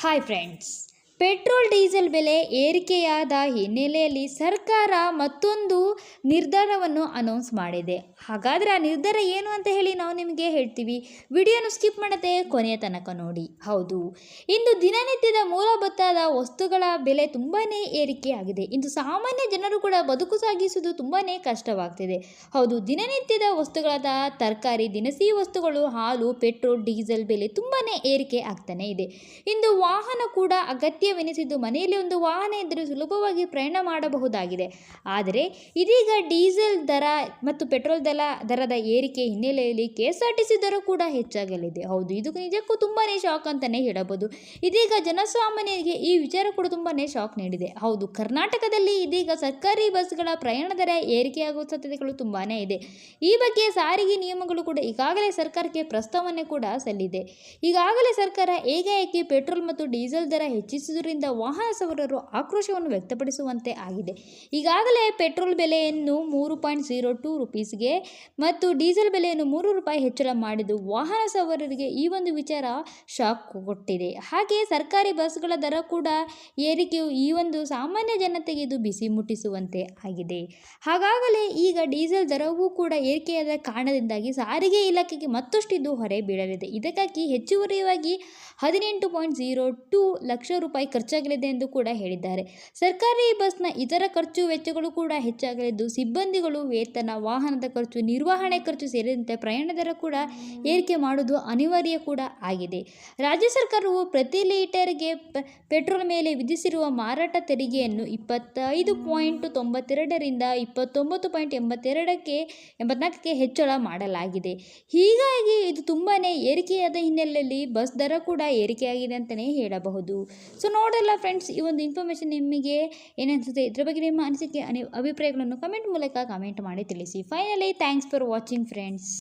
Hi friends petrol, diesel ಬೆಲೆ ಏರಿಕೆಯಾದ ಹಿನ್ನೆಲೆಯಲ್ಲಿ ಸರ್ಕಾರ ಮತ್ತೊಂದು ನಿರ್ಧಾರವನ್ನು ಅನೌನ್ಸ್ ಮಾಡಿದೆ. ಹಾಗಾದರೆ ಆ ನಿರ್ಧಾರ ಏನು ಅಂತ ಹೇಳಿ ನಾವು ನಿಮಗೆ ಹೇಳ್ತೀವಿ. ವಿಡಿಯೋನು ಸ್ಕಿಪ್ ಮಾಡದೆ ಕೊನೆಯ ತನಕ ನೋಡಿ. ಹೌದು. ಇಂದು ದಿನನಿತ್ಯದ ಮೂಲಭೂತದ ವಸ್ತುಗಳ ಬೆಲೆ ತುಂಬಾ ಏರಿಕೆಯಾಗಿದೆ. ಇಂದು ಸಾಮಾನ್ಯ ಜನರು ಕೂಡ ಬದುಕು ಸಾಗಿಸುವುದು ತುಂಬಾ ಕಷ್ಟವಾಗ್ತಿದೆ. ಹೌದು, ದಿನನಿತ್ಯದ ವಸ್ತುಗಳಾದ ತರಕಾರಿ, ದಿನಸಿ ವಸ್ತುಗಳು, ಹಾಲು, ಪೆಟ್ರೋಲ್, ಡೀಸೆಲ್ ಬೆಲೆ ತುಂಬಾ ಏರಿಕೆ ಆಗ್ತಾನೆ ಇದೆ. ಇಂದು ವಾಹನ ಕೂಡ ಅಗತ್ಯವೆನಿಸಿದ್ದು ಮನೆಯಲ್ಲಿ ಒಂದು ವಾಹನ ಇದ್ದರೂ ಸುಲಭವಾಗಿ ಪ್ರಯಾಣ ಮಾಡಬಹುದಾಗಿದೆ. ಆದರೆ ಇದೀಗ ಡೀಸೆಲ್ ದರ ಮತ್ತು ಪೆಟ್ರೋಲ್ ದರ ದರದ ಏರಿಕೆ ಹಿನ್ನೆಲೆಯಲ್ಲಿ K S R T C ದರ ಕೂಡ ಹೆಚ್ಚಾಗಲಿದೆ. ಹೌದು, ಇದು ನಿಜಕ್ಕೂ ತುಂಬಾ ಶಾಕ್ ಅಂತಲೇ ಹೇಳಬಹುದು. ಇದೀಗ ಜನಸಾಮಾನ್ಯರಿಗೆ ಈ ವಿಚಾರ ಕೂಡ ತುಂಬಾ ಶಾಕ್ ನೀಡಿದೆ. ಹೌದು, ಕರ್ನಾಟಕದಲ್ಲಿ ಇದೀಗ ಸರ್ಕಾರಿ ಬಸ್ಗಳ ಪ್ರಯಾಣ ದರ ಏರಿಕೆಯಾಗುವ ಸಾಧ್ಯತೆಗಳು ತುಂಬಾ ಇದೆ. ಈ ಬಗ್ಗೆ ಸಾರಿಗೆ ನಿಯಮಗಳು ಕೂಡ ಈಗಾಗಲೇ ಸರ್ಕಾರಕ್ಕೆ ಪ್ರಸ್ತಾವನೆ ಕೂಡ ಸಲ್ಲಿದೆ. ಈಗಾಗಲೇ ಸರ್ಕಾರ ಏಕಾಏಕಿ ಪೆಟ್ರೋಲ್ ಮತ್ತು ಡೀಸೆಲ್ ದರ ಹೆಚ್ಚಿಸುವುದರಿಂದ ವಾಹನ ಸವಾರರು ಆಕ್ರೋಶವನ್ನು ವ್ಯಕ್ತಪಡಿಸುವಂತೆ ಆಗಿದೆ. ಈಗಾಗಲೇ ಪೆಟ್ರೋಲ್ ಬೆಲೆಯನ್ನು ಮೂರು ಪಾಯಿಂಟ್ ಝೀರೋ ಟೂ ರುಪೀಸ್ಗೆ ಮತ್ತು ಡೀಸೆಲ್ ಬೆಲೆಯನ್ನು ಮೂರು ರೂಪಾಯಿ ಹೆಚ್ಚಳ ಮಾಡಿದ್ದು ವಾಹನ ಸವಾರರಿಗೆ ಈ ಒಂದು ವಿಚಾರ ಶಾಕ್ ಕೊಟ್ಟಿದೆ. ಹಾಗೆ ಸರ್ಕಾರಿ ಬಸ್ಗಳ ದರ ಕೂಡ ಏರಿಕೆಯು ಈ ಒಂದು ಸಾಮಾನ್ಯ ಜನತೆಗೆ ಇದು ಬಿಸಿ ಮುಟ್ಟಿಸುವಂತೆ ಆಗಿದೆ. ಹಾಗಾಗಲೇ ಈಗ ಡೀಸೆಲ್ ದರವೂ ಕೂಡ ಏರಿಕೆಯಾದ ಕಾರಣದಿಂದಾಗಿ ಸಾರಿಗೆ ಇಲಾಖೆಗೆ ಮತ್ತಷ್ಟು ಇದು ಹೊರೆ ಬೀಳಲಿದೆ. ಇದಕ್ಕಾಗಿ ಹೆಚ್ಚುವರಿಯಾಗಿ ಹದಿನೆಂಟು ಪಾಯಿಂಟ್ ಝೀರೋ ಟೂ ಲಕ್ಷ ರೂಪಾಯಿ ಖರ್ಚಾಗಲಿದೆ ಎಂದು ಕೂಡ ಹೇಳಿದ್ದಾರೆ. ಸರ್ಕಾರಿ ಬಸ್ನ ಇತರ ಖರ್ಚು ವೆಚ್ಚಗಳು ಕೂಡ ಹೆಚ್ಚಾಗಲಿದ್ದು, ಸಿಬ್ಬಂದಿಗಳು ವೇತನ, ವಾಹನದ ಖರ್ಚು, ನಿರ್ವಹಣೆ ಖರ್ಚು ಸೇರಿದಂತೆ ಪ್ರಯಾಣ ದರ ಕೂಡ ಏರಿಕೆ ಮಾಡುವುದು ಅನಿವಾರ್ಯ ಕೂಡ ಆಗಿದೆ. ರಾಜ್ಯ ಸರ್ಕಾರವು ಪ್ರತಿ ಲೀಟರ್ಗೆ ಪೆಟ್ರೋಲ್ ಮೇಲೆ ವಿಧಿಸಿರುವ ಮಾರಾಟ ತೆರಿಗೆಯನ್ನು ಇಪ್ಪತ್ತೈದು ಪಾಯಿಂಟ್ ತೊಂಬತ್ತೆರಡರಿಂದ ಇಪ್ಪತ್ತೊಂಬತ್ತು ಪಾಯಿಂಟ್ ಎಂಬತ್ತೆರಡಕ್ಕೆ, ಎಂಬತ್ನಾಲ್ಕಕ್ಕೆ ಹೆಚ್ಚಳ ಮಾಡಲಾಗಿದೆ. ಹೀಗಾಗಿ ಇದು ತುಂಬಾ ಏರಿಕೆಯಾದ ಹಿನ್ನೆಲೆಯಲ್ಲಿ ಬಸ್ ದರ ಕೂಡ ಏರಿಕೆಯಾಗಿದೆ ಅಂತಲೇ ಹೇಳಬಹುದು. ಸೊ ನೋಡಲ್ಲ ಫ್ರೆಂಡ್ಸ್ ಈ ಒಂದು ಇನ್ಫಾರ್ಮೇಷನ್ ನಿಮಗೆ ಏನನ್ಸುತ್ತೆ, ಇದ್ರ ಬಗ್ಗೆ ನಿಮ್ಮ ಅನಿಸಿಕೆ, ಅನಿ, ಅಭಿಪ್ರಾಯಗಳನ್ನು ಕಮೆಂಟ್ ಮೂಲಕ ಕಮೆಂಟ್ ಮಾಡಿ ತಿಳಿಸಿ. Finally thanks for watching friends